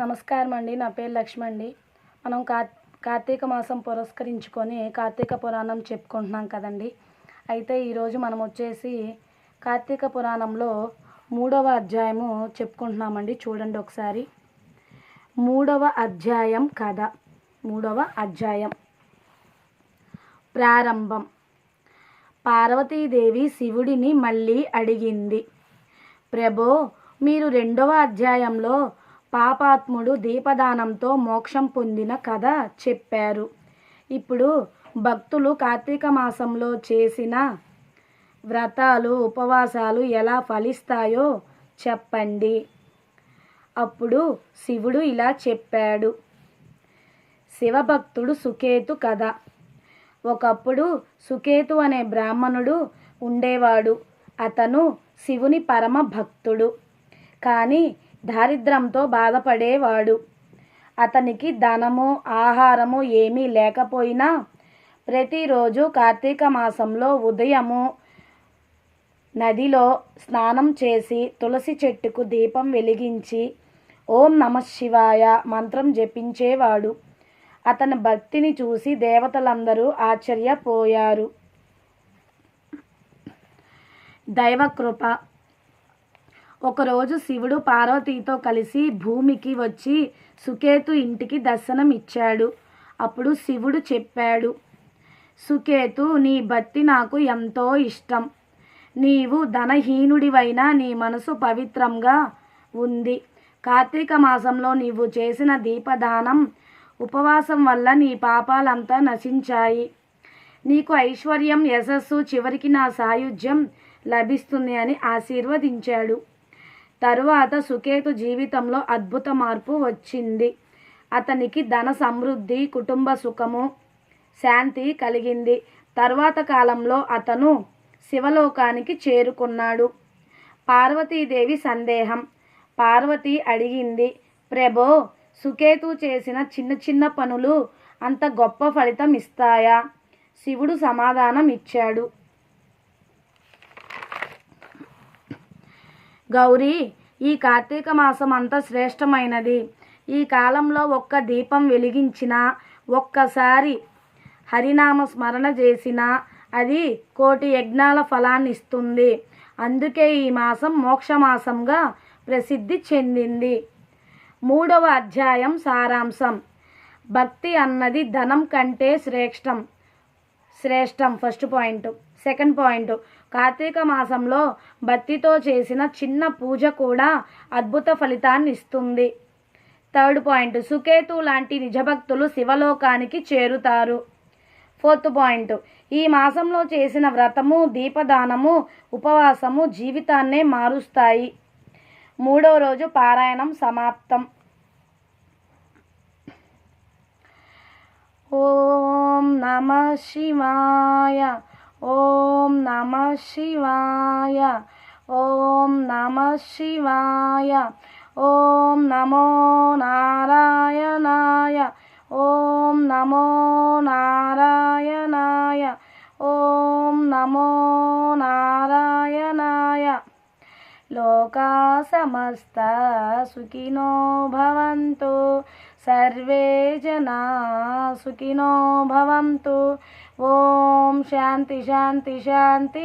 నమస్కారం అండి నా పేరు లక్ష్మి అండి మనం కా కార్తీక మాసం పురస్కరించుకొని కార్తీక పురాణం చెప్పుకుంటున్నాం కదండి. అయితే ఈరోజు మనం వచ్చేసి కార్తీక పురాణంలో మూడవ అధ్యాయము చెప్పుకుంటున్నామండి. చూడండి ఒకసారి. మూడవ అధ్యాయం కథ. మూడవ అధ్యాయం. ప్రారంభం. పార్వతీదేవి శివుడిని మళ్ళీ అడిగింది. ప్రభో మీరు రెండవ అధ్యాయంలో పాపాత్ముడు దీపదానంతో మోక్షం పొందిన కథ చెప్పారు. ఇప్పుడు భక్తులు కార్తీక మాసంలో చేసిన వ్రతాలు ఉపవాసాలు ఎలా ఫలిస్తాయో చెప్పండి. అప్పుడు శివుడు ఇలా చెప్పాడు. శివభక్తుడు సుకేతు కథ. ఒకప్పుడు సుకేతు అనే బ్రాహ్మణుడు ఉండేవాడు. అతను శివుని పరమ భక్తుడు. కానీ దారిద్రంతో బాధపడేవాడు. అతనికి ధనము ఆహారము ఏమీ లేకపోయినా ప్రతిరోజు కార్తీక మాసంలో ఉదయము నదిలో స్నానం చేసి తులసి చెట్టుకు దీపం వెలిగించి ఓం నమ శివాయ మంత్రం జపించేవాడు. అతని భక్తిని చూసి దేవతలందరూ ఆశ్చర్యపోయారు. దైవకృప ఒకరోజు శివుడు పార్వతీతో కలిసి భూమికి వచ్చి సుకేతు ఇంటికి దర్శనం ఇచ్చాడు అప్పుడు శివుడు చెప్పాడు సుకేతు నీ భక్తి నాకు ఎంతో ఇష్టం. నీవు ధనహీనుడివైనా నీ మనసు పవిత్రంగా ఉంది. కార్తీక మాసంలో నీవు చేసిన దీపదానం ఉపవాసం వల్ల నీ పాపాలంతా నశించాయి. నీకు ఐశ్వర్యం యశస్సు చివరికి నా సాయుధ్యం లభిస్తుంది అని ఆశీర్వదించాడు. తరువాత సుకేతు జీవితంలో అద్భుత మార్పు వచ్చింది. అతనికి ధన సమృద్ధి కుటుంబ సుఖము శాంతి కలిగింది. తర్వాత కాలంలో అతను శివలోకానికి చేరుకున్నాడు. పార్వతీదేవి సందేహం. పార్వతి అడిగింది ప్రభో సుకేతు చేసిన చిన్న చిన్న పనులు అంత గొప్ప ఫలితం ఇస్తాయా? శివుడు సమాధానం ఇచ్చాడు గౌరీ ఈ కార్తీక మాసం అంత శ్రేష్టమైనది. ఈ కాలంలో ఒక్క దీపం వెలిగించిన ఒక్కసారి హరినామ స్మరణ చేసిన అది కోటి యజ్ఞాల ఫలాన్ని ఇస్తుంది అందుకే ఈ మాసం మోక్షమాసంగా ప్రసిద్ధి చెందింది. మూడవ అధ్యాయం సారాంశం. భక్తి అన్నది ధనం కంటే శ్రేష్టం. శ్రేష్టం first point second point Karthika మాసంలో భక్తితో చేసిన చిన్న పూజ కూడా అద్భుత ఫలితాన్ని ఇస్తుంది. థర్డ్ పాయింట్ సుకేతు లాంటి నిజభక్తులు శివలోకానికి చేరుతారు. ఫోర్త్ పాయింట్ ఈ మాసంలో చేసిన వ్రతము దీపదానము ఉపవాసము జీవితాన్నే మారుస్తాయి. మూడో రోజు పారాయణం సమాప్తం. నమ శివాయ. ఓం నమ శివాయ. ఓం నమ శివాయ. ఓం నమో నారాయణాయ. ఓం నమో నారాయణాయ. ఓం నమో నారాయణాయ. లోకా సమస్త సుఖినో భవంతు. సర్వే జనా సుఖినో భవంతు ఓం శాంతి శాంతి శాంతి